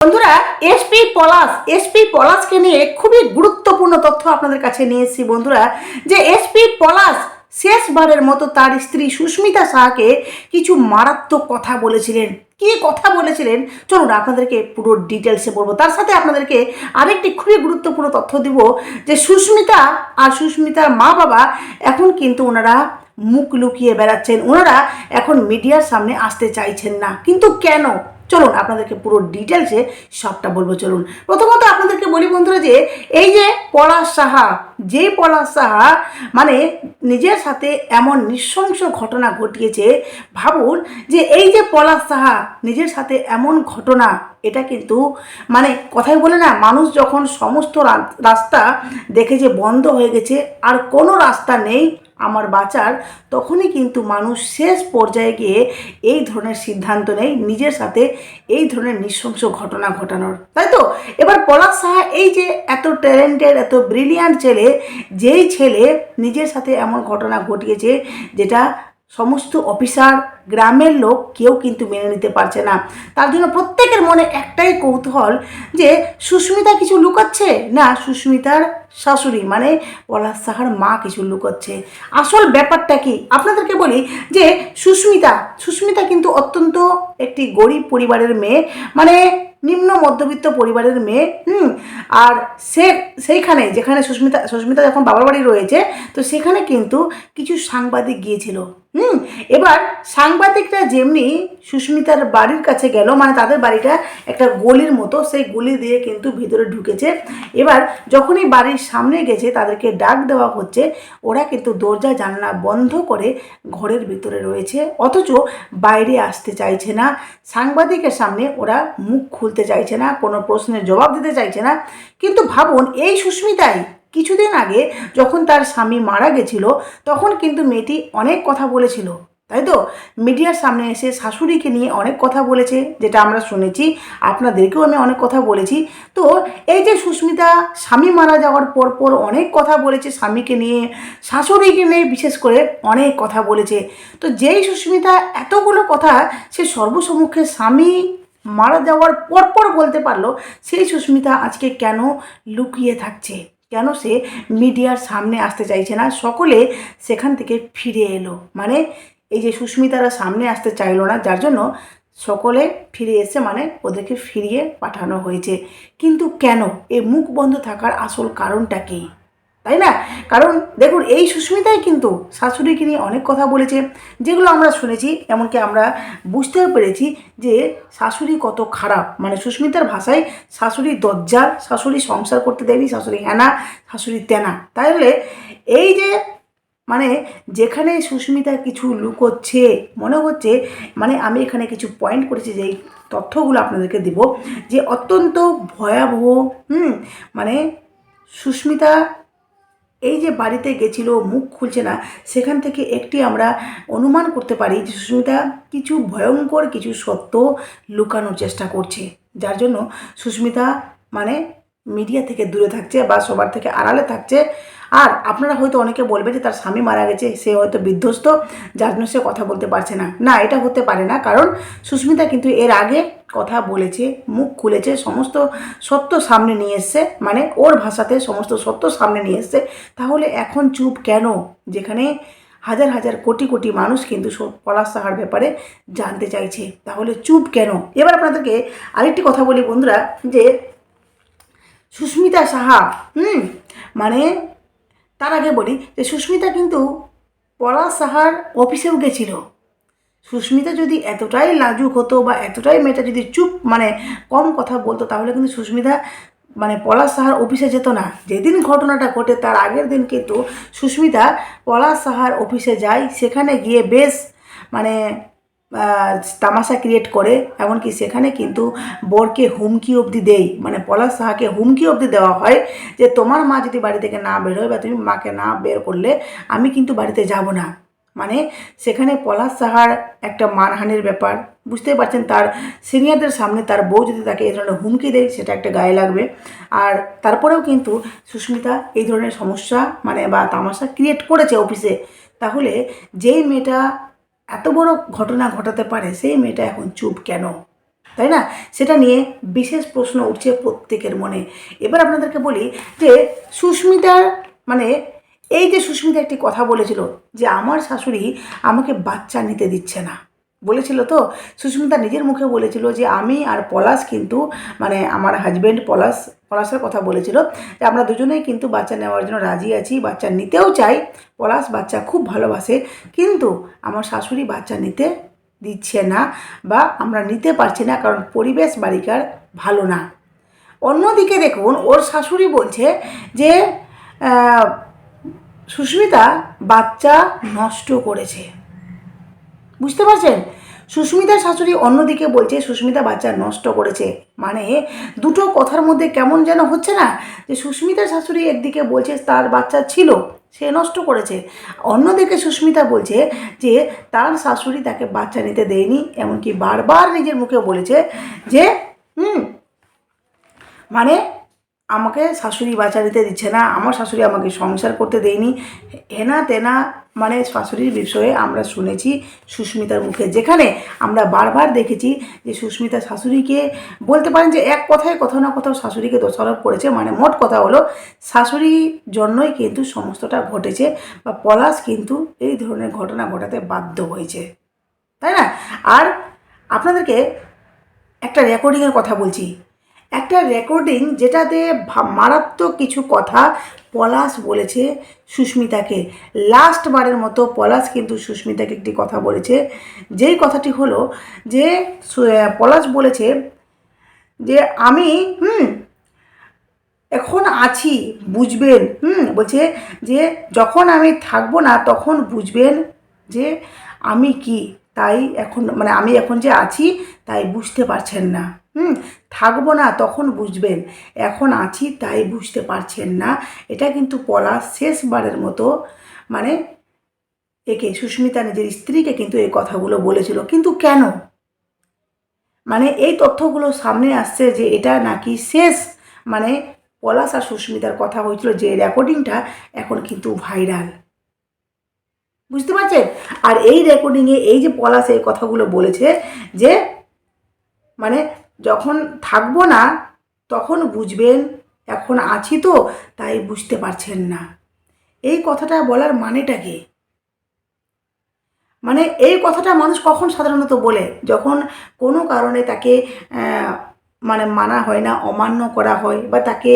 বন্ধুরা এসপি পলাশ এসপি পলাশকে নিয়ে খুবই গুরুত্বপূর্ণ তথ্য আপনাদের কাছে নিয়ে এসেছি বন্ধুরা, যে এসপি পলাশ শেষবারের মতো তার স্ত্রী সুস্মিতা শাহকে কিছু মারাত্মক কথা বলেছিলেন। কি কথা বলেছিলেন? চলুন আপনাদেরকে পুরো ডিটেলসে বলব। তার সাথে আপনাদেরকে আরেকটি খুবই গুরুত্বপূর্ণ তথ্য দিব, যে সুস্মিতা আর সুস্মিতার মা বাবা এখন কিন্তু ওনারা মুখ লুকিয়ে বেড়াচ্ছেন। ওনারা এখন মিডিয়ার সামনে আসতে চাইছেন না। কিন্তু কেন? চলুন আপনাদেরকে পুরো ডিটেলসে সবটা বলব, চলুন। প্রথমত আপনাদেরকে বলি বন্ধুরা যে, এই যে পলাশ সাহা, যে পলাশ সাহা মানে নিজের সাথে এমন নৃশংস ঘটনা ঘটিয়েছে, ভাবুন যে এই যে পলাশ সাহা, নিজের সাথে এমন ঘটনা, এটা কিন্তু মানে কথাই বলে না, মানুষ যখন সমস্ত রাস্তা দেখে যে বন্ধ হয়ে গেছে, আর কোনো রাস্তা নেই আমার বাঁচার, তখনই কিন্তু মানুষ শেষ পর্যায়ে গিয়ে এই ধরনের সিদ্ধান্ত নেয় নিজের সাথে এই ধরনের নৃশংস ঘটনা ঘটানোর। তাই তো? এবার পলাশ সাহা এই যে এত ট্যালেন্টেড এত ব্রিলিয়ান্ট ছেলে, যেই ছেলে নিজের সাথে এমন ঘটনা ঘটিয়েছে যেটা সমস্ত অফিসার, গ্রামের লোক কেউ কিন্তু মেনে নিতে পারছে না। তার জন্য প্রত্যেকের মনে একটাই কৌতূহল যে সুস্মিতা কিছু লুকাচ্ছে? না, সুস্মিতার শাশুড়ি মানে পলাশ সাহার মা কিছু লুকাচ্ছে। আসল ব্যাপারটা কি? আপনাদেরকে বলি যে সুস্মিতা সুস্মিতা কিন্তু অত্যন্ত একটি গরিব পরিবারের মেয়ে মানে নিম্ন মধ্যবিত্ত পরিবারের মেয়ে, হুম? আর সে, সেইখানে, যেখানে সুস্মিতা সুস্মিতা যখন বাবার বাড়ি রয়েছে, তো সেখানে কিন্তু কিছু সাংবাদিক গিয়েছিল, হুম? এবার সাংবাদিকরা যেমনি সুস্মিতার বাড়ির কাছে গেল মানে তাদের বাড়িটা একটা গলির মতো, সেই গলি দিয়ে কিন্তু ভিতরে ঢুকেছে। এবার যখনই বাড়ির সামনে গেছে, তাদেরকে ডাক দেওয়া হচ্ছে। ওরা কিন্তু দরজা, জানলা বন্ধ করে ঘরের ভিতরে রয়েছে। অথচ বাইরে আসতে চাইছে না। সাংবাদিকের সামনে ওরা মুখ খুলতে চাইছে না, কোনো প্রশ্নের জবাব দিতে চাইছে না। কিন্তু ভাবুন, এই সুস্মিতাই কিছুদিন আগে যখন তার স্বামী মারা গেছিল, তখন কিন্তু মেয়েটি অনেক কথা বলেছিল। তাই তো মিডিয়ার সামনে এসে শাশুড়িকে নিয়ে অনেক কথা বলেছে, যেটা আমরা শুনেছি, আপনাদেরকেও আমি অনেক কথা বলেছি। তো এই যে সুস্মিতা, স্বামী মারা যাওয়ার পর পর অনেক কথা বলেছে স্বামীকে নিয়ে, শাশুড়িকে নিয়ে বিশেষ করে অনেক কথা বলেছে। তো যেই সুস্মিতা এতগুলো কথা সে সর্বসম্মুখে স্বামী মারা যাওয়ার পর পর বলতে পারল, সেই সুস্মিতা আজকে কেন লুকিয়ে থাকছে? কেন সে মিডিয়ার সামনে আসতে চাইছে না? সকলে সেখান থেকে ফিরে এলো। মানে এই যে সুস্মিতারা সামনে আসতে চাইলো না, যার জন্য সকলে ফিরে এসে মানে ওদেরকে ফিরিয়ে পাঠানো হয়েছে। কিন্তু কেন? এই মুখ বন্ধ থাকার আসল কারণটা কী? তাই না? কারণ দেখুন, এই সুস্মিতাই কিন্তু শাশুড়িকে নিয়ে অনেক কথা বলেছে, যেগুলো আমরা শুনেছি, এমনকি আমরা বুঝতেও পেরেছি যে শাশুড়ি কত খারাপ। মানে সুস্মিতার ভাষায় শাশুড়ি দরজা শাশুড়ি সংসার করতে দেয়নি, শাশুড়ি হ্যানা, শাশুড়ি তেনা। তাহলে এই যে মানে যেখানে সুস্মিতা কিছু লুকোচ্ছে, মনে হচ্ছে মানে আমি এখানে কিছু পয়েন্ট করেছি যে তথ্যগুলো আপনাদেরকে দিব, যে অত্যন্ত ভয়াবহ, হুম মানে সুস্মিতা এই যে বাড়িতে গেছিল, মুখ খুলছে না, সেখান থেকে একটি আমরা অনুমান করতে পারি যে সুস্মিতা কিছু ভয়ঙ্কর, কিছু সত্য লুকানোর চেষ্টা করছে। যার জন্য সুস্মিতা মানে মিডিয়া থেকে দূরে থাকছে বা সবার থেকে আড়ালে থাকছে। আর আপনারা হয়তো অনেকে বলবে যে তার স্বামী মারা গেছে, সে হয়তো বিধ্বস্ত, যার জন্য সে কথা বলতে পারছে না। না, এটা হতে পারে না, কারণ সুস্মিতা কিন্তু এর আগে কথা বলেছে, মুখ খুলেছে, সমস্ত সত্য সামনে নিয়ে এসছে মানে ওর ভাষাতে সমস্ত সত্য সামনে নিয়ে এসছে। তাহলে এখন চুপ কেন? যেখানে হাজার হাজার কোটি কোটি মানুষ কিন্তু পলাশ সাহার ব্যাপারে জানতে চাইছে। তাহলে চুপ কেন? এবার আপনাদেরকে আরেকটি কথা বলি বন্ধুরা, যে সুস্মিতা সাহা, হুম মানে তার আগে বলি যে সুস্মিতা কিন্তু পলাশ সাহার অফিসেও গেছিল। সুস্মিতা যদি এতটাই লাজুক হতো বা এতটাই মেয়েটা যদি চুপ মানে কম কথা বলতো, তাহলে কিন্তু সুস্মিতা মানে পলাশ সাহার অফিসে যেত না। যেদিন ঘটনাটা ঘটে, তার আগের দিন কিন্তু সুস্মিতা পলাশ সাহার অফিসে যায়, সেখানে গিয়ে বেশ মানে তামাশা ক্রিয়েট করে, এমনকি সেখানে কিন্তু বরকে হুমকি অবধি দেয়। মানে পলাশ সাহাকে হুমকি অবধি দেওয়া হয় যে, তোমার মা যদি বাড়ি থেকে না বেরোয় বা তুমি মাকে না বের করলে, আমি কিন্তু বাড়িতে যাব না। মানে সেখানে পলাশ সাহার একটা মানহানির ব্যাপার। বুঝতেই পারছেন, তার সিনিয়রদের সামনে তার বউ যদি তাকে এই ধরনের হুমকি দেয়, সেটা একটা গায়ে লাগবে। আর তারপরেও কিন্তু সুস্মিতা এই ধরনের সমস্যা মানে বা তামাশা ক্রিয়েট করেছে অফিসে তাহলে যেই মেয়েটা এত বড় ঘটনা ঘটাতে পারে সেই মেয়েটা এখন চুপ কেন? তাই না? সেটা নিয়ে বিশেষ প্রশ্ন উঠছে প্রত্যেকের মনে। এবার আপনাদেরকে বলি যে সুস্মিতার মানে এই যে সুস্মিতা একটি কথা বলেছিল যে, আমার শাশুড়ি আমাকে বাচ্চা নিতে দিচ্ছে না। বলেছিল তো? সুস্মিতা নিজের মুখে বলেছিল যে, আমি আর পলাশ কিন্তু মানে আমার হাজব্যান্ড পলাশ, পলাশের কথা বলেছিল যে, আমরা দুজনেই কিন্তু বাচ্চা নেওয়ার জন্য রাজি আছি, বাচ্চা নিতেও চাই। পলাশ বাচ্চা খুব ভালোবাসে, কিন্তু আমার শাশুড়ি বাচ্চা নিতে দিচ্ছে না বা আমরা নিতে পারছি না, কারণ পরিবেশ বাড়িকার ভালো না। অন্যদিকে দেখুন, ওর শাশুড়ি বলছে যে সুস্মিতা বাচ্চা নষ্ট করেছে। বুঝতে পারছেন? সুস্মিতার শাশুড়ি অন্যদিকে বলছে, সুস্মিতা বাচ্চা নষ্ট করেছে। মানে দুটো কথার মধ্যে কেমন যেন হচ্ছে না যে সুস্মিতার শাশুড়ি একদিকে বলছে, তার বাচ্চা ছিল, সে নষ্ট করেছে। অন্যদিকে সুস্মিতা বলছে যে, তার শাশুড়ি তাকে বাচ্চা নিতে দেয়নি। এমনকি বারবার নিজের মুখে বলেছে যে, হুম মানে আমাকে শাশুড়ি বাচ্চা দিতে দিচ্ছে না। আমার শাশুড়ি আমাকে সংসার করতে দেয়নি। হেনা তেনা মানে শাশুড়ির বিষয়ে আমরা শুনেছি সুস্মিতার মুখে। যেখানে আমরা বারবার দেখেছি যে সুস্মিতা শাশুড়িকে বলতে পারেন যে এক কথায় কোথাও না কোথাও শাশুড়িকে দোষারোপ করেছে। মানে মোট কথা হলো, শাশুড়ির জন্যই কিন্তু সমস্তটা ঘটেছে বা পলাশ কিন্তু এই ধরনের ঘটনা ঘটাতে বাধ্য হয়েছে। তাই না? আর আপনাদেরকে একটা রেকর্ডিংয়ের কথা বলছি। একটা রেকর্ডিং যেটাতে মারাত্মক কিছু কথা পলাশ বলেছে সুস্মিতাকে। লাস্ট বারের মতো পলাশ কিন্তু সুস্মিতাকে একটি কথা বলেছে। যেই কথাটি হলো যে পলাশ বলেছে যে, আমি, হুম, এখন আছি, বুঝবেন, হুম, বলছে যে, যখন আমি থাকব না তখন বুঝবেন যে, আমি কি? তাই এখন মানে আমি এখন যে আছি, তাই বুঝতে পারছেন না। হুম, থাকব না তখন বুঝবেন। এখন আছি, তাই বুঝতে পারছেন না। এটা কিন্তু পলাশ শেষবারের মতো। মানে একে, সুস্মিতা নিজের স্ত্রীকে কিন্তু এই কথাগুলো বলেছিল। কিন্তু কেন? মানে এই তথ্যগুলো সামনে আসছে যে এটা নাকি শেষ। মানে পলাশ আর সুস্মিতার কথা হয়েছিল যে রেকর্ডিংটা এখন কিন্তু ভাইরাল বুঝতে পারছেন? আর এই রেকর্ডিংয়ে এই যে পলাশ এই কথাগুলো বলেছে যে মানে যখন থাকব না, তখন বুঝবেন, এখন আছি তো, তাই বুঝতে পারছেন না। এই কথাটা বলার মানেটা কি? মানে এই কথাটা মানুষ কখন সাধারণত বলে? যখন কোনো কারণে তাকে মানে মানা হয় না, অমান্য করা হয় বা তাকে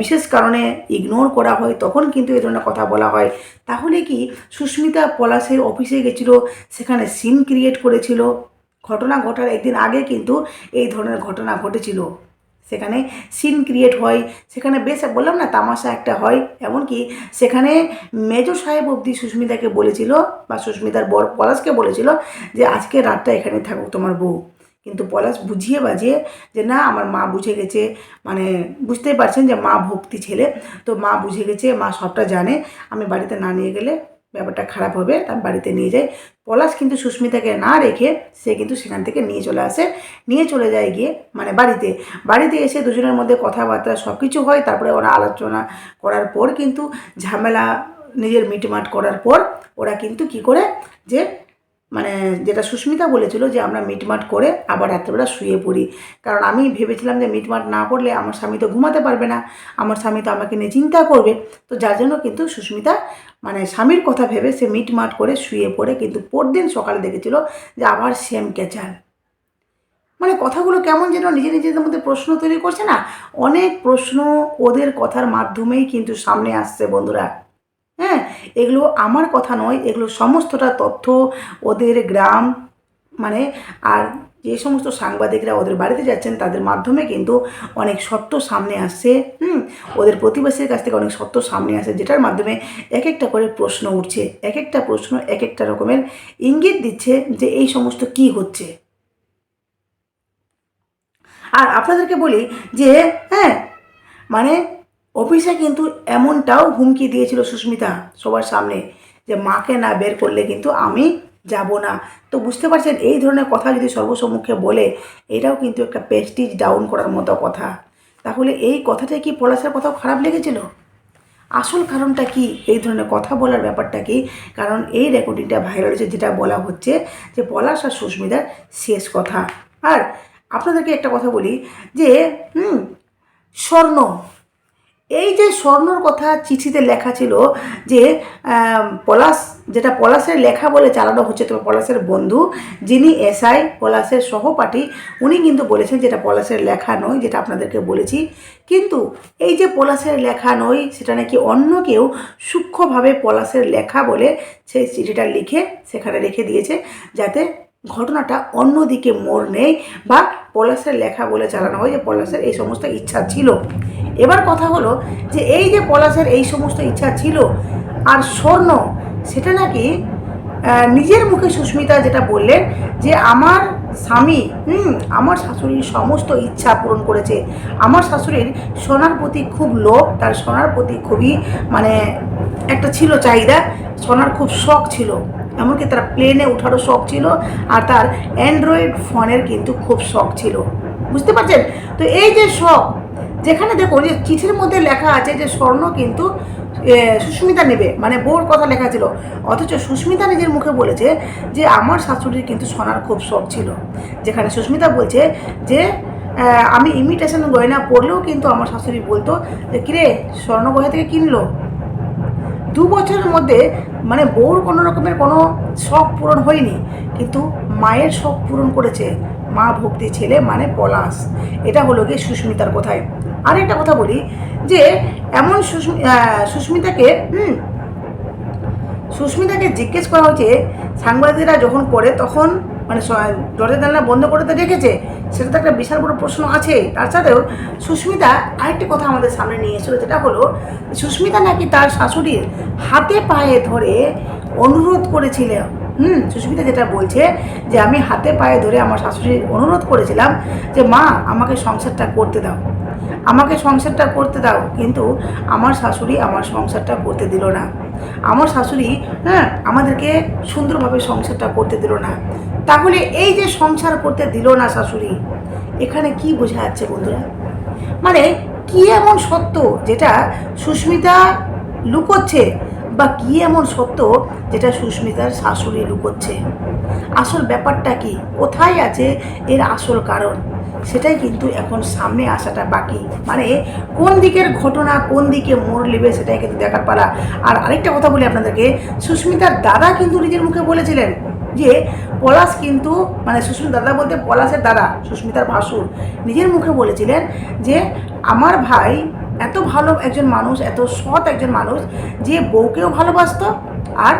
বিশেষ কারণে ইগনোর করা হয়, তখন কিন্তু এই ধরনের কথা বলা হয়। তাহলে কি সুস্মিতা পলাশের অফিসে গেছিল, সেখানে সিন ক্রিয়েট করেছিল। ঘটনা ঘটার একদিন আগে কিন্তু এই ধরনের ঘটনা ঘটেছিল। সেখানে সিন ক্রিয়েট হয়, সেখানে বেশ বললাম না, তামাশা একটা হয়। এমনকি সেখানে মেজো সাহেব অবধি সুস্মিতাকে বলেছিল বা সুস্মিতার বর পলাশকে বলেছিল যে, আজকে রাতটা এখানে থাকুক তোমার বউ। কিন্তু পলাশ বুঝিয়ে বাজিয়ে যে, না, আমার মা বুঝে গেছে। মানে বুঝতেই পারছেন যে, মা ভক্তি ছেলে। তো মা বুঝে গেছে, মা সবটা জানে। আমি বাড়িতে না নিয়ে গেলে ব্যাপারটা খারাপ হবে তার বাড়িতে নিয়ে যাই। পলাশ কিন্তু সুস্মিতাকে না রেখে সে কিন্তু সেখান থেকে নিয়ে চলে আসে। নিয়ে চলে যায় গিয়ে মানে বাড়িতে। বাড়িতে এসে দুজনের মধ্যে কথাবার্তা সব কিছু হয়, তারপরে ওরা আলোচনা করার পর কিন্তু ঝামেলা, নিজের মিটমাট করার পর ওরা কিন্তু কি করে যে যেটা সুস্মিতা বলেছিল যে আমরা মিটমাট করে আবার রাত্রেবেলা শুয়ে পড়ি। কারণ আমি ভেবেছিলাম যে মিটমাট না করলে আমার স্বামী তো ঘুমাতে পারবে না, আমার স্বামী তো আমাকে নিয়ে চিন্তা করবে। তো যার জন্য কিন্তু সুস্মিতা মানে স্বামীর কথা ভেবে সে মিটমাট করে শুয়ে পড়ে কিন্তু পরদিন সকালে দেখেছিল যে আবার সেম ক্যাচাল। মানে কথাগুলো কেমন যেন নিজে নিজেদের মধ্যে প্রশ্ন তৈরি করছে না? অনেক প্রশ্ন ওদের কথার মাধ্যমেই কিন্তু সামনে আসছে বন্ধুরা। হ্যাঁ এগুলো আমার কথা নয়, এগুলো সমস্তটা তথ্য ওদের গ্রাম মানে আর যে সমস্ত সাংবাদিকরা ওদের বাড়িতে যাচ্ছেন তাদের মাধ্যমে কিন্তু অনেক সত্য সামনে আসছে হুম? ওদের প্রতিবেশীর কাছ থেকে অনেক সত্য সামনে আসে, যেটার মাধ্যমে এক একটা করে প্রশ্ন উঠছে এক একটা প্রশ্ন এক একটা রকমের ইঙ্গিত দিচ্ছে যে এই সমস্ত কি হচ্ছে। আর আপনাদেরকে বলি যে হ্যাঁ মানে অফিসে কিন্তু এমনটাও হুমকি দিয়েছিল সুস্মিতা সবার সামনে যে মাকে না বের করলে কিন্তু আমি যাব না। তো বুঝতে পারছেন, এই ধরনের কথা যদি সর্বসম্মুখে বলে, এটাও কিন্তু একটা প্রেস্টিজ ডাউন করার মতো কথা। তাহলে এই কথাটাই কি পলাশের কথাও খারাপ লেগেছিল? আসল কারণটা কি? এই ধরনের কথা বলার ব্যাপারটা কি? কারণ এই রেকর্ডিংটা ভাইরাল হয়েছে, যেটা বলা হচ্ছে যে পলাশ আর সুস্মিতার শেষ কথা। আর আপনাদেরকে একটা কথা বলি যে, হুম, স্বর্ণ এই যে স্বর্ণর কথা চিঠিতে লেখা ছিল যে পলাশ, যেটা পলাশের লেখা বলে চালানো হচ্ছে তবে পলাশের বন্ধু, যিনি এসআই, পলাশের সহপাঠী, উনি কিন্তু বলেছেন যেটা পলাশের লেখা নয়, যেটা আপনাদেরকে বলেছি। কিন্তু এই যে পলাশের লেখা নয়, সেটা নাকি অন্য কেউ সূক্ষ্মভাবে পলাশের লেখা বলে সেই চিঠিটা লিখে সেখানে রেখে দিয়েছে, যাতে ঘটনাটা অন্যদিকে মোড় নেই বা পলাশের লেখা বলে চালানো হয় যে পলাশের এই সমস্ত ইচ্ছা ছিল। এবার কথা হলো যে এই যে পলাশের এই সমস্ত ইচ্ছা ছিল আর স্বর্ণ, সেটা নাকি নিজের মুখে সুস্মিতা যেটা বললেন যে আমার স্বামী, হুম, আমার শাশুড়ির সমস্ত ইচ্ছা পূরণ করেছে। আমার শাশুড়ির সোনার প্রতি খুব লোভ, তার সোনার প্রতি খুবই মানে একটা ছিল চাহিদা, সোনার খুব শখ ছিল। এমনকি তার প্লেনে ওঠারও শখ ছিল আর তার অ্যান্ড্রয়েড ফোনের কিন্তু খুব শখ ছিল। বুঝতে পারছেন? তো এই যে শখ, যেখানে দেখো যে চিঠির মধ্যে লেখা আছে যে স্বর্ণ কিন্তু সুস্মিতা নেবে মানে বউর কথা লেখা ছিল। অথচ সুস্মিতা নিজের মুখে বলেছে যে আমার শাশুড়ির কিন্তু সোনার খুব শখ ছিল। যেখানে সুস্মিতা বলছে যে আমি ইমিটেশন গয়না পড়লেও কিন্তু আমার শাশুড়ি বলতো যে, কিরে, স্বর্ণ গয়না থেকে কিনলো? দু বছরের মধ্যে মানে বউর কোনো রকমের কোনো শখ পূরণ হয়নি, কিন্তু মায়ের শখ পূরণ করেছে মা ভক্তি ছেলে মানে পলাশ। এটা হলো গিয়ে সুস্মিতার কথায়। আরেকটা কথা বলি যে এমন সুস্মি সুস্মিতাকে, হুম, সুস্মিতাকে জিজ্ঞেস করা হয়েছে, সাংবাদিকরা যখন করে তখন মানে দরজা জানলা বন্ধ করে তো রেখেছে সেটা তো একটা বিশাল বড় প্রশ্ন আছে তার সাথেও সুস্মিতা আরেকটি কথা আমাদের সামনে নিয়ে এসেছিল, যেটা হলো সুস্মিতা নাকি তার শাশুড়ির হাতে পায়ে ধরে অনুরোধ করেছিল। হুম, সুস্মিতা যেটা বলছে যে, আমি হাতে পায়ে ধরে আমার শাশুড়ির অনুরোধ করেছিলাম যে, মা, আমাকে সংসারটা করতে দাও। আমাকে সংসারটা করতে দাও, কিন্তু আমার শাশুড়ি আমার সংসারটা করতে দিল না। আমার শাশুড়ি হ্যাঁ আমাদেরকে সুন্দরভাবে সংসারটা করতে দিল না। তাহলে এই যে সংসার করতে দিল না শাশুড়ি, এখানে কি বোঝা যাচ্ছে বন্ধুরা? মানে কি এমন সত্য যেটা সুস্মিতা লুকোচ্ছে বা কি এমন সত্য যেটা সুস্মিতার শাশুড়ি লুকোচ্ছে? আসল ব্যাপারটা কি? কোথায় আছে এর আসল কারণ? সেটাই কিন্তু এখন সামনে আসাটা বাকি। মানে কোন দিকের ঘটনা কোন দিকে মোড় নেবে সেটাই কিন্তু দেখার পালা। আর আরেকটা কথা বলি আপনাদেরকে, সুস্মিতার দাদা কিন্তু নিজের মুখে বলেছিলেন যে পলাশ কিন্তু মানে সুস্মিতার দাদা বলতে পলাশের দাদা, সুস্মিতার ভাসুর, নিজের মুখে বলেছিলেন যে আমার ভাই এত ভালো একজন মানুষ, এত সৎ একজন মানুষ যে বউকেও ভালোবাসতো আর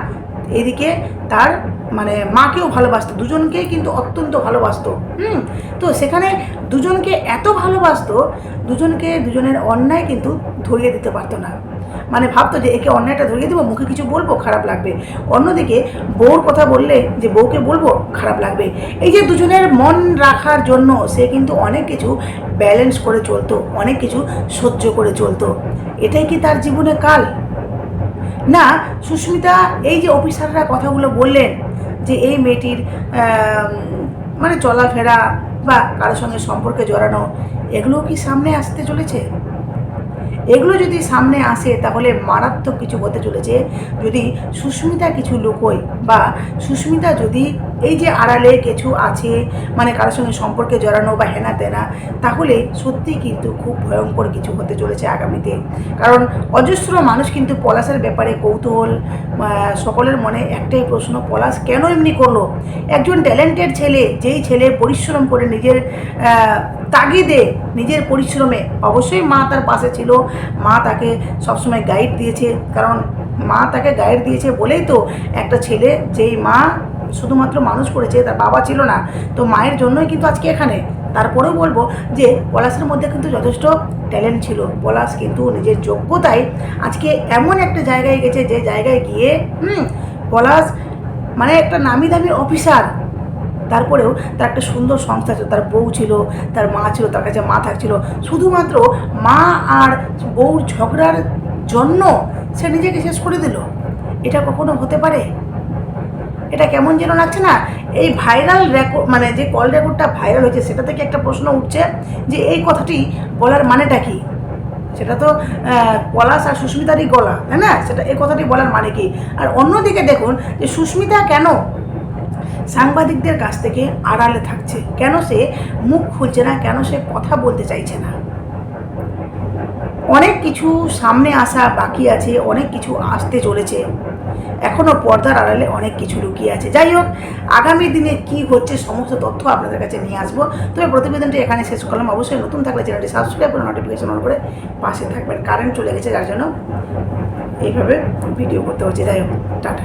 এদিকে তার মানে মাকেও ভালোবাসতো। দুজনকেই কিন্তু অত্যন্ত ভালোবাসতো। হুম? তো সেখানে দুজনকে এত ভালোবাসতো, দুজনকে, দুজনের অন্যায় কিন্তু ধরিয়ে দিতে পারতো না। মানে ভাবতো যে একে অন্যায়টা ধরিয়ে দেবো, মুখে কিছু বলব, খারাপ লাগবে। অন্যদিকে বউর কথা বললে যে বউকে বলব, খারাপ লাগবে। এই যে দুজনের মন রাখার জন্য সে কিন্তু অনেক কিছু ব্যালেন্স করে চলতো, অনেক কিছু সহ্য করে চলতো। এটাই কি তার জীবনে কাল? না, সুস্মিতা, এই যে অফিসাররা কথাগুলো বললেন যে এই মেয়েটির মানে চলাফেরা বা কারোর সঙ্গে সম্পর্কে জড়ানো, এগুলো কি সামনে আসতে চলেছে? এগুলো যদি সামনে আসে, তাহলে মারাত্মক কিছু হতে চলেছে। যদি সুস্মিতা কিছু লুকোয় বা সুস্মিতা যদি এই যে আড়ালে কিছু আছে মানে কারোর সঙ্গে সম্পর্কে জড়ানো বা হেনা তেনা, তাহলে সত্যি কিন্তু খুব ভয়ঙ্কর কিছু হতে চলেছে আগামীতে। কারণ অজস্র মানুষ কিন্তু পলাশের ব্যাপারে কৌতূহল সকলের মনে একটাই প্রশ্ন, পলাশ কেন এমনি করল? একজন ট্যালেন্টেড ছেলে, যেই ছেলে পরিশ্রম করে নিজের তাগিদে নিজের পরিশ্রমে, অবশ্যই মা তার পাশে ছিল মা তাকে সবসময় গাইড দিয়েছে। কারণ মা তাকে গাইড দিয়েছে বলেই তো একটা ছেলে, যেই মা শুধুমাত্র মানুষ করেছে, তার বাবা ছিল না। তো মায়ের জন্যই কিন্তু আজকে এখানে। তারপরেও বলব যে পলাশের মধ্যে কিন্তু যথেষ্ট ট্যালেন্ট ছিল। পলাশ কিন্তু নিজের যোগ্যতায় আজকে এমন একটা জায়গায় গেছে, যে জায়গায় গিয়ে, হুম, পলাশ মানে একটা নামি দামি অফিসার তারপরেও তার একটা সুন্দর সংস্থা ছিল, তার বউ ছিল, তার মা ছিল, তার কাছে মা থাকছিল শুধুমাত্র মা আর বউর ঝগড়ার জন্য সে নিজেকে শেষ করে দিল। এটা কখনো হতে পারে? এটা কেমন যেন লাগছে না? এই ভাইরাল রেকর্ড মানে যে কল রেকর্ডটা ভাইরাল হয়েছে, সেটা থেকে একটা প্রশ্ন উঠছে যে এই কথাটি বলার মানেটা কি? সেটা তো পলাশ আর সুস্মিতারই গলা, তাই না? সেটা এই কথাটি বলার মানে কি? আর অন্যদিকে দেখুন যে সুস্মিতা কেন সাংবাদিকদের কাছ থেকে আড়ালে থাকছে। কেন সে মুখ খুলছে না? কেন সে কথা বলতে চাইছে না? অনেক কিছু সামনে আসা বাকি আছে, অনেক কিছু আসতে চলেছে। এখনও পর্দার আড়ালে অনেক কিছু লুকিয়ে আছে। যাই হোক, আগামী দিনে কি হচ্ছে সমস্ত তথ্য আপনাদের কাছে নিয়ে আসব। তবে প্রতিবেদনটি এখানে শেষ করলাম। অবশ্যই নতুন থাকলে চ্যানেলটি সাবস্ক্রাইব করে নোটিফিকেশন অন করে পাশে থাকবেন। কারেন্ট চলে গেছে, যার জন্য এইভাবে ভিডিও করতে হচ্ছে। যাই হোক, টাটা।